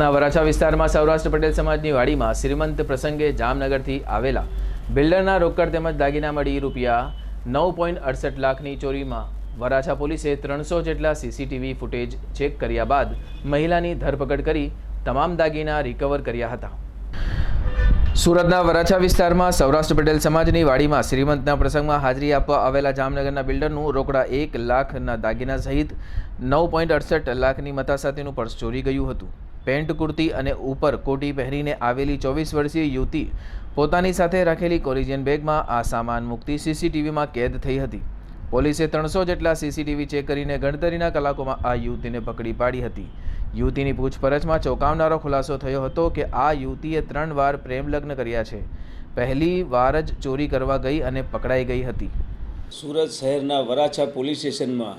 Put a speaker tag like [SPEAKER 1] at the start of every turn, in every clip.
[SPEAKER 1] સુરતના વરાછા વિસ્તારમાં સૌરાષ્ટ્ર પટેલ સમાજની વાડીમાં શ્રીમંત પ્રસંગે જામનગરથી આવેલા બિલ્ડરના રોકડ તેમજ દાગીના મળી રૂપિયા નવ પોઈન્ટ અડસઠ લાખની ચોરીમાં વરાછા પોલીસે ત્રણસો જેટલા સીસીટીવી ફૂટેજ ચેક કર્યા બાદ મહિલાની ધરપકડ કરી તમામ દાગીના રિકવર કર્યા હતા. સુરતના વરાછા વિસ્તારમાં સૌરાષ્ટ્ર પટેલ સમાજની વાડીમાં શ્રીમંતના પ્રસંગમાં હાજરી આપવા આવેલા જામનગરના બિલ્ડરનું રોકડા એક લાખના દાગીના સહિત નવ પોઈન્ટ અડસઠ લાખની મતા સાથેનું પર્સ ચોરી ગયું હતું. પેન્ટ કુર્તી અને ઉપર કોટી પહેરીને આવેલી ચોવીસ વર્ષીય યુવતી પોતાની સાથે રાખેલી કોરિજિયન બેગમાં આ સામાન મૂકતી સીસીટીવીમાં કેદ થઈ હતી. પોલીસે ત્રણસો જેટલા સીસીટીવી ચેક કરીને ગણતરીના કલાકોમાં આ યુવતીને પકડી પાડી હતી. યુવતીની પૂછપરછમાં ચોંકાવનારો ખુલાસો થયો હતો કે આ યુવતીએ ત્રણ વાર પ્રેમ લગ્ન કર્યા છે. પહેલી વાર જ ચોરી કરવા ગઈ અને પકડાઈ ગઈ હતી.
[SPEAKER 2] સુરત શહેરના વરાછા પોલીસ સ્ટેશનમાં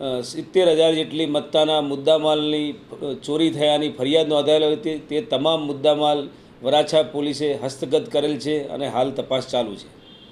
[SPEAKER 2] સિત્તેર હજાર જેટલી મત્તાના મુદ્દામાલની ચોરી થયાની ફરિયાદ નોંધાયેલ હતી. તે તમામ મુદ્દામાલ વરાછા પોલીસે હસ્તગત કરેલ છે અને હાલ તપાસ ચાલુ છે.